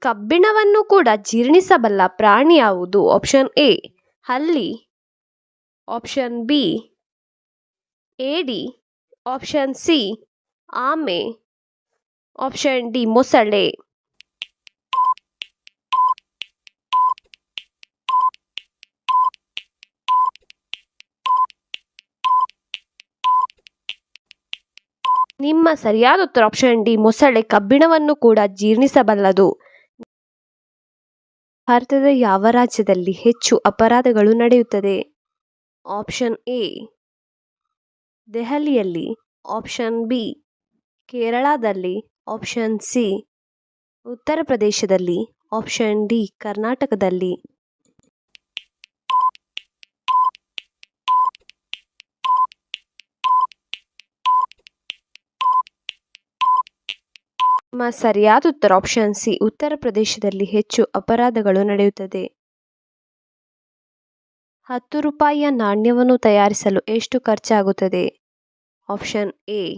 ಕಬ್ಬಿಣವನ್ನು ಕೂಡ ಜೀರ್ಣಿಸಬಲ್ಲ ಪ್ರಾಣಿ ಯಾವುದು? ಆಪ್ಷನ್ ಎ ಹಲ್ಲಿ. ಆಪ್ಷನ್ ಬಿ ಏಡಿ. ಆಪ್ಷನ್ ಸಿ ಆಮೆ. ಆಪ್ಷನ್ ಡಿ ಮೊಸಳೆ. ನಿಮ್ಮ ಸರಿಯಾದ ಉತ್ತರ ಆಪ್ಷನ್ ಡಿ ಮೊಸಳೆ. ಕಬ್ಬಿಣವನ್ನು ಕೂಡ ಜೀರ್ಣಿಸಬಲ್ಲದು. ಭಾರತದ ಯಾವ ರಾಜ್ಯದಲ್ಲಿ ಹೆಚ್ಚು ಅಪರಾಧಗಳು ನಡೆಯುತ್ತದೆ? ಆಪ್ಷನ್ ಎ, ದೆಹಲಿಯಲ್ಲಿ. ಆಪ್ಷನ್ ಬಿ, ಕೇರಳದಲ್ಲಿ. ಆಪ್ಷನ್ ಸಿ, ಉತ್ತರ ಪ್ರದೇಶದಲ್ಲಿ. ಆಪ್ಷನ್ ಡಿ, ಕರ್ನಾಟಕದಲ್ಲಿ. ನಿಮ್ಮ ಸರಿಯಾದ ಉತ್ತರ ಆಪ್ಷನ್ ಸಿ, ಉತ್ತರ ಪ್ರದೇಶದಲ್ಲಿ ಹೆಚ್ಚು ಅಪರಾಧಗಳು ನಡೆಯುತ್ತದೆ. ಹತ್ತು ರೂಪಾಯಿಯ ನಾಣ್ಯವನ್ನು ತಯಾರಿಸಲು ಎಷ್ಟು ಖರ್ಚಾಗುತ್ತದೆ? ಆಪ್ಷನ್ ಎ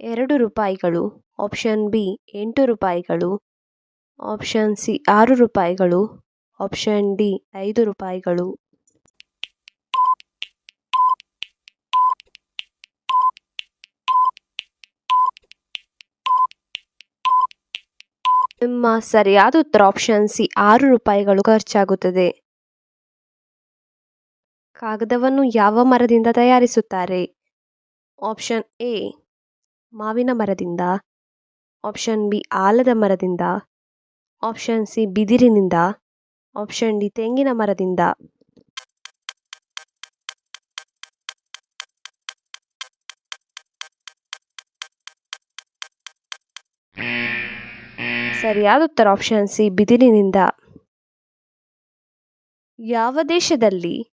ಎರಡು ರೂಪಾಯಿಗಳು. ಆಪ್ಷನ್ ಬಿ ಎಂಟು ರೂಪಾಯಿಗಳು. ಆಪ್ಷನ್ ಸಿ ಆರು ರೂಪಾಯಿಗಳು. ಆಪ್ಷನ್ ಡಿ ಐದು ರೂಪಾಯಿಗಳು. ನಿಮ್ಮ ಸರಿಯಾದ ಉತ್ತರ ಆಪ್ಷನ್ ಸಿ ಆರು ರೂಪಾಯಿಗಳು ಖರ್ಚಾಗುತ್ತದೆ. ಕಾಗದವನ್ನು ಯಾವ ಮರದಿಂದ ತಯಾರಿಸುತ್ತಾರೆ? ಆಪ್ಷನ್ ಎ ಮಾವಿನ ಮರದಿಂದ. ಆಪ್ಷನ್ ಬಿ ಆಲದ ಮರದಿಂದ. ಆಪ್ಷನ್ ಸಿ ಬಿದಿರಿನಿಂದ. ಆಪ್ಷನ್ ಡಿ ತೆಂಗಿನ ಮರದಿಂದ. ಸರಿಯಾದ ಉತ್ತರ ಆಪ್ಷನ್ ಸಿ ಬಿದಿರಿನಿಂದ. ಯಾವ ದೇಶದಲ್ಲಿ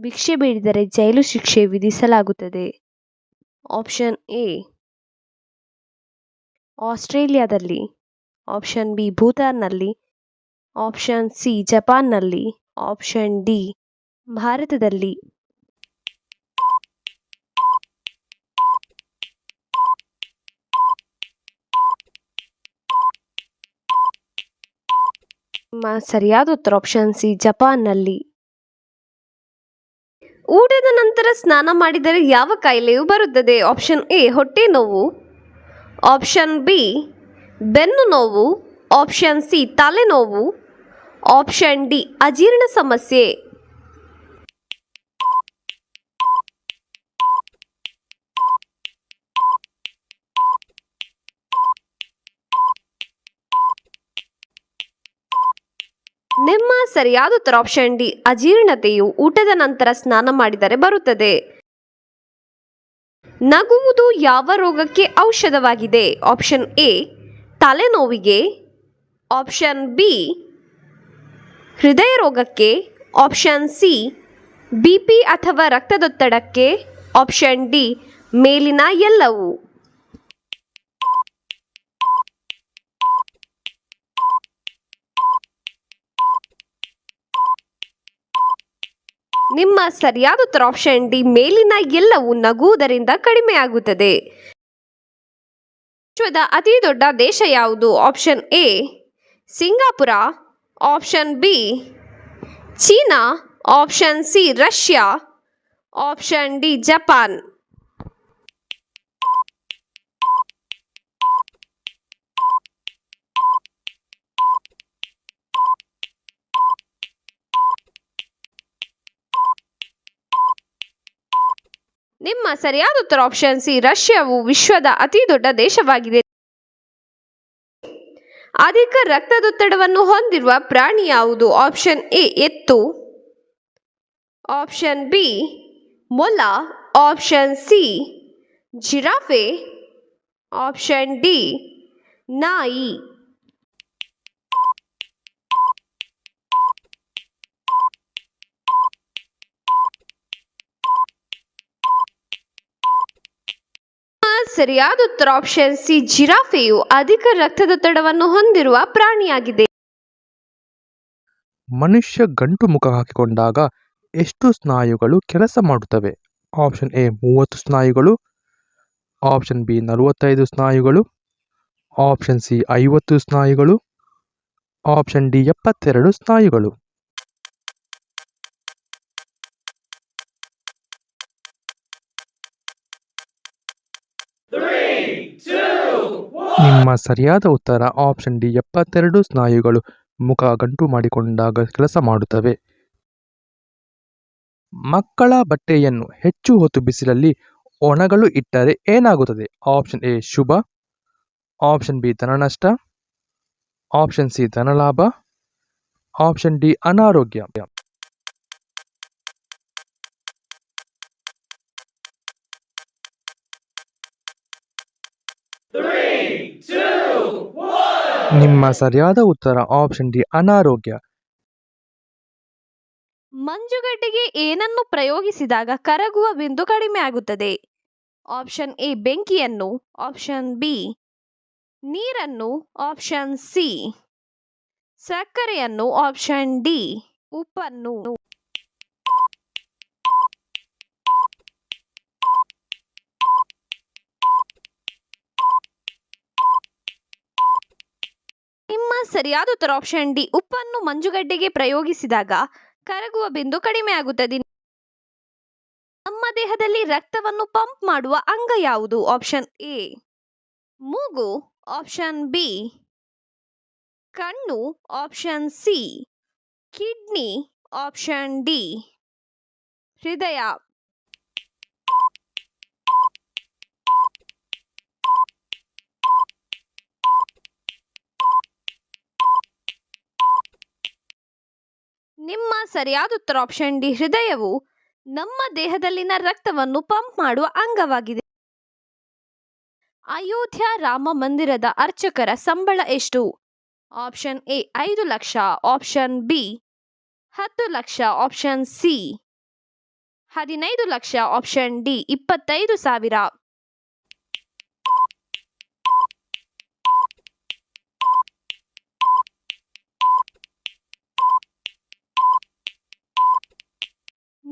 ಭಿಕ್ಷೆ ಬೇಡಿದರೆ ಜೈಲು ಶಿಕ್ಷೆ ವಿಧಿಸಲಾಗುತ್ತದೆ? ಆಪ್ಷನ್ ಎ ಆಸ್ಟ್ರೇಲಿಯಾದಲ್ಲಿ. ಆಪ್ಷನ್ ಬಿ ಭೂತಾನ್ನಲ್ಲಿ. ಆಪ್ಷನ್ ಸಿ ಜಪಾನ್ನಲ್ಲಿ. ಆಪ್ಷನ್ ಡಿ ಭಾರತದಲ್ಲಿ. ಸರಿಯಾದ ಉತ್ತರ ಆಪ್ಷನ್ ಸಿ, ಜಪಾನ್ನಲ್ಲಿ. ಊಟದ ನಂತರ ಸ್ನಾನ ಮಾಡಿದರೆ ಯಾವ ಕಾಯಿಲೆಯು ಬರುತ್ತದೆ? ಆಪ್ಷನ್ ಎ, ಹೊಟ್ಟೆ ನೋವು. ಆಪ್ಷನ್ ಬಿ, ಬೆನ್ನು ನೋವು. ಆಪ್ಷನ್ ಸಿ ತಲೆನೋವು ಆಪ್ಷನ್ ಡಿ, ಅಜೀರ್ಣ ಸಮಸ್ಯೆ. ನಿಮ್ಮ ಸರಿಯಾದ ಉತ್ತರ ಆಪ್ಷನ್ ಡಿ ಅಜೀರ್ಣತೆಯು ಊಟದ ನಂತರ ಸ್ನಾನ ಮಾಡಿದರೆ ಬರುತ್ತದೆ. ನಗುವುದು ಯಾವ ರೋಗಕ್ಕೆ ಔಷಧವಾಗಿದೆ? ಆಪ್ಷನ್ ಎ ತಲೆನೋವಿಗೆ. ಆಪ್ಷನ್ ಬಿ ಹೃದಯ ರೋಗಕ್ಕೆ. ಆಪ್ಷನ್ ಸಿ ಬಿ ಪಿ ಅಥವಾ ರಕ್ತದೊತ್ತಡಕ್ಕೆ. ಆಪ್ಷನ್ ಡಿ ಮೇಲಿನ ಎಲ್ಲವೂ. ನಿಮ್ಮ ಸರಿಯಾದ ಉತ್ತರ ಆಪ್ಷನ್ ಡಿ ಮೇಲಿನ ಎಲ್ಲವೂ ನಗುವುದರಿಂದ ಕಡಿಮೆಯಾಗುತ್ತದೆ ವಿಶ್ವದ ಅತಿ ದೊಡ್ಡ ದೇಶ ಯಾವುದು? Option A Singapore. Option B China. Option C Russia. Option D Japan. ನಿಮ್ಮ ಸರಿಯಾದ ಉತ್ತರ ಆಪ್ಷನ್ ಸಿ ರಷ್ಯಾವು ವಿಶ್ವದ ಅತಿ ದೊಡ್ಡ ದೇಶವಾಗಿದೆ. ಅಧಿಕ ರಕ್ತದೊತ್ತಡವನ್ನು ಹೊಂದಿರುವ ಪ್ರಾಣಿ ಯಾವುದು? ಆಪ್ಷನ್ ಎ ಎತ್ತು. ಆಪ್ಷನ್ ಬಿ ಮೊಲ. Option C giraffe. Option D ನಾಯಿ. ಸರಿಯಾದ ಉತ್ತರ ಆಪ್ಷನ್ ಸಿ ಜಿರಾಫೆಯು ಅಧಿಕ ರಕ್ತದೊತ್ತಡವನ್ನು ಹೊಂದಿರುವ ಪ್ರಾಣಿಯಾಗಿದೆ. ಮನುಷ್ಯ ಗಂಟು ಮುಖ ಹಾಕಿಕೊಂಡಾಗ ಎಷ್ಟು ಸ್ನಾಯುಗಳು ಕೆಲಸ ಮಾಡುತ್ತವೆ? ಆಪ್ಷನ್ ಎ ಮೂವತ್ತು ಸ್ನಾಯುಗಳು. ಆಪ್ಷನ್ ಬಿ ನಲವತ್ತೈದು ಸ್ನಾಯುಗಳು. ಆಪ್ಷನ್ ಸಿ ಐವತ್ತು ಸ್ನಾಯುಗಳು. ಆಪ್ಷನ್ ಡಿ ಎಪ್ಪತ್ತೆರಡು ಸ್ನಾಯುಗಳು. ನಿಮ್ಮ ಸರಿಯಾದ ಉತ್ತರ ಆಪ್ಷನ್ ಡಿ ಎಪ್ಪತ್ತೆರಡು ಸ್ನಾಯುಗಳು ಮುಖ ಗಂಟು ಮಾಡಿಕೊಂಡಾಗ ಕೆಲಸ ಮಾಡುತ್ತವೆ. ಮಕ್ಕಳ ಬಟ್ಟೆಯನ್ನು ಹೆಚ್ಚು ಹೊತ್ತು ಬಿಸಿಲಲ್ಲಿ ಒಣಗಲು ಇಟ್ಟರೆ ಏನಾಗುತ್ತದೆ? ಆಪ್ಷನ್ ಎ, ಶುಭ. ಆಪ್ಷನ್ ಬಿ ಧನನಷ್ಟ ಆಪ್ಷನ್ ಸಿ ಧನಲಾಭ ಆಪ್ಷನ್ ಡಿ, ಅನಾರೋಗ್ಯ. ನಿಮ್ಮ ಸರಿಯಾದ ಉತ್ತರ ಆಪ್ಷನ್ ಡಿ ಅನಾರೋಗ್ಯ. ಮಂಜುಗಡ್ಡೆಗೆ ಏನನ್ನು ಪ್ರಯೋಗಿಸಿದಾಗ ಕರಗುವ ಬಿಂದು ಕಡಿಮೆ ಆಗುತ್ತದೆ? ಆಪ್ಷನ್ ಎ ಬೆಂಕಿಯನ್ನು. ಆಪ್ಷನ್ ಬಿ ನೀರನ್ನು. ಆಪ್ಷನ್ ಸಿ ಸಕ್ಕರೆಯನ್ನು. ಆಪ್ಷನ್ ಡಿ ಉಪ್ಪನ್ನು. ನಿಮ್ಮ ಸರಿಯಾದ ಉತ್ತರ ಆಪ್ಷನ್ ಡಿ ಉಪ್ಪನ್ನು ಮಂಜುಗಡ್ಡೆಗೆ ಪ್ರಯೋಗಿಸಿದಾಗ ಕರಗುವ ಬಿಂದು ಕಡಿಮೆ ಆಗುತ್ತದೆ. ನಮ್ಮ ದೇಹದಲ್ಲಿ ರಕ್ತವನ್ನು ಪಂಪ್ ಮಾಡುವ ಅಂಗ ಯಾವುದು? ಆಪ್ಷನ್ ಎ ಮೂಗು. ಆಪ್ಷನ್ ಬಿ ಕಣ್ಣು. Option C kidney option D ಹೃದಯ. ನಿಮ್ಮ ಸರಿಯಾದ ಉತ್ತರ ಆಪ್ಷನ್ ಡಿ ಹೃದಯವು ನಮ್ಮ ದೇಹದಲ್ಲಿನ ರಕ್ತವನ್ನು ಪಂಪ್ ಮಾಡುವ ಅಂಗವಾಗಿದೆ. ಅಯೋಧ್ಯ ರಾಮ ಮಂದಿರದ ಅರ್ಚಕರ ಸಂಬಳ ಎಷ್ಟು? ಆಪ್ಷನ್ ಎ ಐದು ಲಕ್ಷ. ಆಪ್ಷನ್ ಬಿ ಹತ್ತು ಲಕ್ಷ. ಆಪ್ಷನ್ ಸಿ ಹದಿನೈದು ಲಕ್ಷ. ಆಪ್ಷನ್ ಡಿ ಇಪ್ಪತ್ತೈದು ಸಾವಿರ.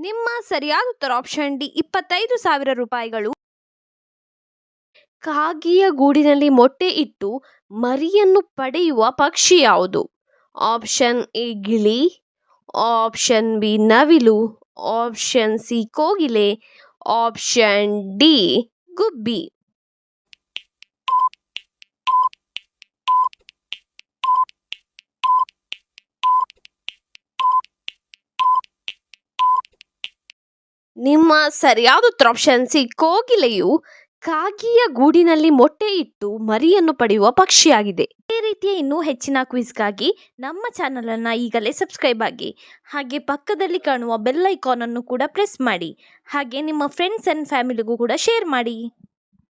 ನಿಮ್ಮ ಸರಿಯಾದ ಉತ್ತರ ಆಪ್ಷನ್ ಡಿ ಇಪ್ಪತ್ತೈದು ಸಾವಿರ ರೂಪಾಯಿಗಳು. ಕಾಗಿಯ ಗೂಡಿನಲ್ಲಿ ಮೊಟ್ಟೆ ಇಟ್ಟು ಮರಿಯನ್ನು ಪಡೆಯುವ ಪಕ್ಷಿ ಯಾವುದು? ಆಪ್ಷನ್ ಎ ಗಿಳಿ. ಆಪ್ಷನ್ ಬಿ ನವಿಲು. ಆಪ್ಷನ್ ಸಿ ಕೋಗಿಲೆ. ಆಪ್ಷನ್ ಡಿ ಗುಬ್ಬಿ. ನಿಮ್ಮ ಸರಿಯಾದ ಉತ್ತರ ಆಪ್ಷನ್ ಸಿ ಕೋಗಿಲೆಯು ಕಾಗಿಯ ಗೂಡಿನಲ್ಲಿ ಮೊಟ್ಟೆ ಇಟ್ಟು ಮರಿಯನ್ನು ಪಡೆಯುವ ಪಕ್ಷಿಯಾಗಿದೆ. ಇದೇ ರೀತಿಯ ಇನ್ನೂ ಹೆಚ್ಚಿನ ಕ್ವಿಜ್ಗಾಗಿ ನಮ್ಮ ಚಾನಲನ್ನು ಈಗಲೇ ಸಬ್ಸ್ಕ್ರೈಬ್ ಆಗಿ, ಹಾಗೆ ಪಕ್ಕದಲ್ಲಿ ಕಾಣುವ ಬೆಲ್ ಐಕಾನನ್ನು ಕೂಡ ಪ್ರೆಸ್ ಮಾಡಿ, ಹಾಗೆ ನಿಮ್ಮ ಫ್ರೆಂಡ್ಸ್ ಆ್ಯಂಡ್ ಫ್ಯಾಮಿಲಿಗೂ ಕೂಡ ಶೇರ್ ಮಾಡಿ.